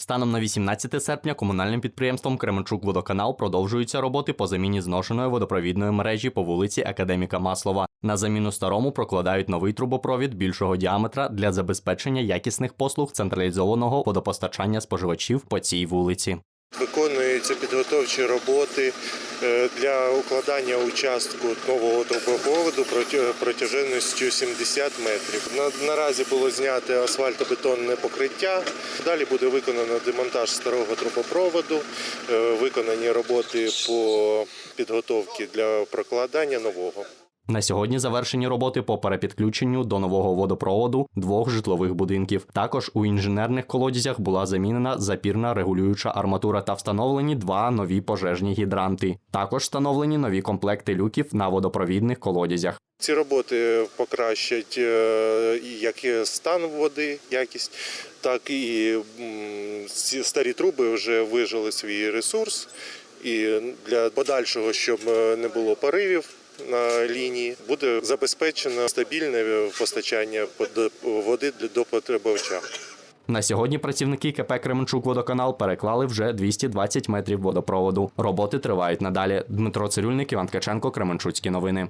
Станом на 18 серпня комунальним підприємством Кременчук Водоканал продовжуються роботи по заміні зношеної водопровідної мережі по вулиці Академіка Маслова. На заміну старому прокладають новий трубопровід більшого діаметра для забезпечення якісних послуг централізованого водопостачання споживачів по цій вулиці. Виконуються підготовчі роботи для укладання участку нового трубопроводу протяженістю протяженністю 70 метрів. На- Наразі було знято асфальтобетонне покриття. Далі буде виконано демонтаж старого трубопроводу, е, виконані роботи по підготовці для прокладання нового. На сьогодні завершені роботи по перепідключенню до нового водопроводу двох житлових будинків. Також у інженерних колодязях була замінена запірна регулююча арматура та встановлені два нові пожежні гідранти. Також встановлені нові комплекти люків на водопровідних колодязях. Ці роботи покращать е, як стан води, якість, так і старі труби вже вижили свій ресурс. І для подальшого, щоб е, не було поривів на лінії, буде забезпечено стабільне постачання води до потребувача. На сьогодні працівники КП Кременчук Водоканал переклали вже 220 метрів водопроводу. Роботи тривають надалі. Дмитро Цирюльник, Іван Ткаченко, Кременчуцькі новини.